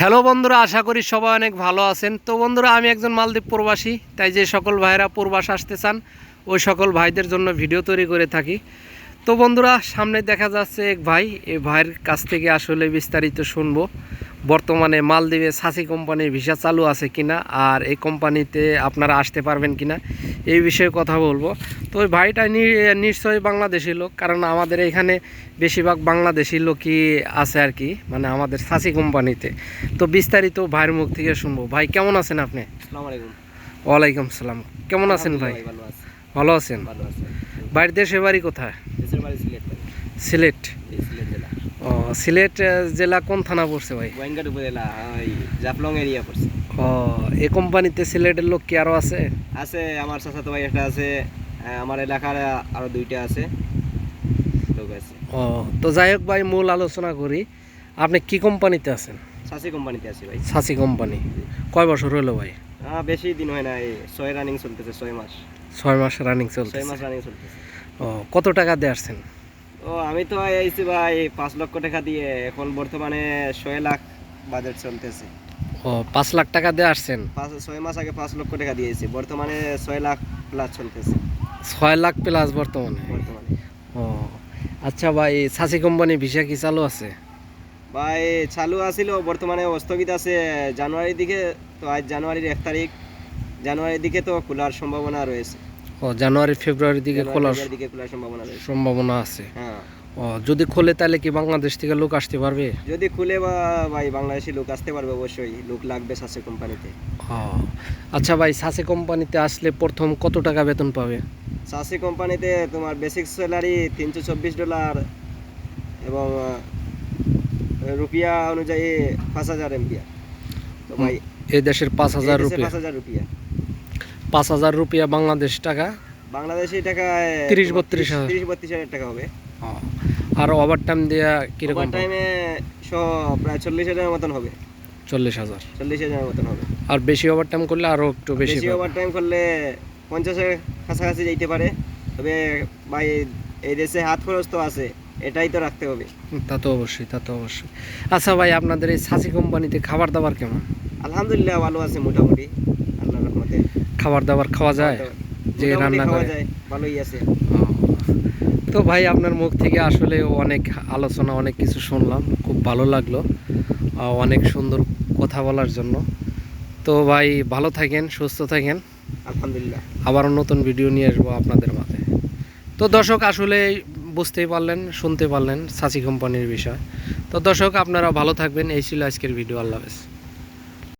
Hello বন্ধুরা, আশা করি সবাই অনেক ভালো আছেন। তো বন্ধুরা, আমি একজন মালদ্বীপ প্রবাসী, তাই যে সকল ভাইয়েরা প্রবাস আসতে চান, ওই সকল ভাইদের জন্য ভিডিও তৈরি করে থাকি। তো বন্ধুরা, সামনে দেখা যাচ্ছে এক ভাই এই ভাইয়ের কাছ থেকে আসলে বিস্তারিত শুনব। বর্তমানে মালদ্বীপে সাসি কোম্পানির ভিসা চালু আছে কিনা, আর এই কোম্পানিতে আপনারা আসতে পারবেন কিনা। এই বিষয়ে কথা বলব। তো ওই ভাইটা নিশ্চয়ই বাংলাদেশি লোক কারণ আমাদের এখানে বেশিরভাগ বাংলাদেশি লোকই আছে আর কি মানে আমাদের সাসি কোম্পানিতে। তো বিস্তারিত ভাইয়ের মুখ থেকে শুনব। ভাই কেমন আছেন আপনি? ওয়ালাইকুম সালাম কেমন আছেন ভাই? ভালো আছি। ভালো আছেন? বাড়ির দেশের বাড়ি কোথায়? সিলেট ও সিলেট জেলা কোন থানা পড়ছে ভাই? গোয়েঙ্গাট উপজেলা ওই জাফলং এরিয়া পড়ছে। ও এই কোম্পানিতে সিলেটের লোক কি আরও আছে? আছে আমার চাচাতো ভাই একটা আছে আমার এলাকার আরও দুইটা আছে লোক আছে। ও তো যাই হোক ভাই মূল আলোচনা করি। আপনি কি কোম্পানিতে আছেন? সাসি কোম্পানিতে আছি ভাই। সাসি কোম্পানি। কয় বছর হলো ভাই? হ্যাঁ বেশি দিন হয় না এই ছয় রানিং চলতেছে ছয় মাস। ছয় মাস রানিং চলছে ছয় মাস রানিং চলতেছে। ও কত টাকা দিয়ে আসছেন? ও আমি তো এইছি ভাই পাঁচ লক্ষ টাকা দিয়ে। এখন বর্তমানে ছয় লাখ বাজেট চলতেছে। ও পাঁচ লাখ টাকা দিয়ে আসছেন? পাঁচ ছয় মাস আগে পাঁচ লক্ষ টাকা দিয়েছি বর্তমানে ছয় লাখ প্লাস চলতেছে। ছয় লাখ প্লাস বর্তমানে? বর্তমানে। ও আচ্ছা ভাই সাসি কোম্পানি ভিসা কি চালু আছে? ভাই চালু আছিল বর্তমানে স্থগিত আছে। জানুয়ারির দিকে তো আজ জানুয়ারির এক তারিখ। জানুয়ারির দিকে তো খোলার সম্ভাবনা রয়েছে। ও জানুয়ারি ফেব্রুয়ারির দিকে খোলার দিকে খোলার সম্ভাবনা রয়েছে। সম্ভাবনা আছে। হ্যাঁ। ও যদি খোলে তাহলে কি বাংলাদেশ থেকে লোক আসতে পারবে? যদি খুলে বা ভাই বাংলাদেশি লোক আসতে পারবে অবশ্যই। লোক লাগবে সাসে কোম্পানিতে। আচ্ছা ভাই সাসে কোম্পানিতে আসলে প্রথম কত টাকা বেতন পাবে? সাসি কোম্পানিতে তোমার বেসিক স্যালারি তিনশো চব্বিশ ডলার এবং রুপিয়া অনুযায়ী পাঁচ হাজার এমপিয়া। তো ভাই এই দেশের পাঁচ হাজার রুপিয়া। পাঁচ হাজার রুপিয়া। পাঁচ হাজার রুপিয়া বাংলাদেশ টাকা। বাংলাদেশি টাকায় 30 বত্রিশ হাজার। তিরিশ বত্রিশ হাজার টাকা হবে। আর ওভার টাইম দেওয়া কীরকম ওভার টাইমে প্রায় চল্লিশ হাজারের মতন হবে। চল্লিশ হাজার। চল্লিশ হাজারের মতন হবে। আর বেশি ওভার টাইম করলে আরও একটু বেশি বেশি ওভার টাইম করলে পঞ্চাশের কাছাকাছি যাইতে পারে। তবে ভাই এই দেশে হাত খরচ তো আছে এটাই তো রাখতে হবে। তা তো অবশ্যই তা তো অবশ্যই। আচ্ছা ভাই আপনাদের এই সাসি কোম্পানিতে খাবার দাবার কেমন? আলহামদুলিল্লাহ ভালো আছে মোটামুটি আল্লাহর রহমতে। খাবার দাবার খাওয়া যায় যে রান্না করে। ভালোই আছে। তো ভাই আপনার মুখ থেকে আসলে অনেক আলোচনা অনেক কিছু শুনলাম খুব ভালো লাগল অনেক সুন্দর কথা বলার জন্য। তো ভাই ভালো থাকেন সুস্থ থাকেন। আলহামদুলিল্লাহ। আবারও নতুন ভিডিও নিয়ে আসব আপনাদের মাঝে। তো দর্শক আসলে বুঝতেই পারলেন শুনতে পারলেন সাচি কোম্পানির বিষয়। তো দর্শক আপনারা ভালো থাকবেন এই ছিল আজকের ভিডিও আল্লাহ হাফেজ।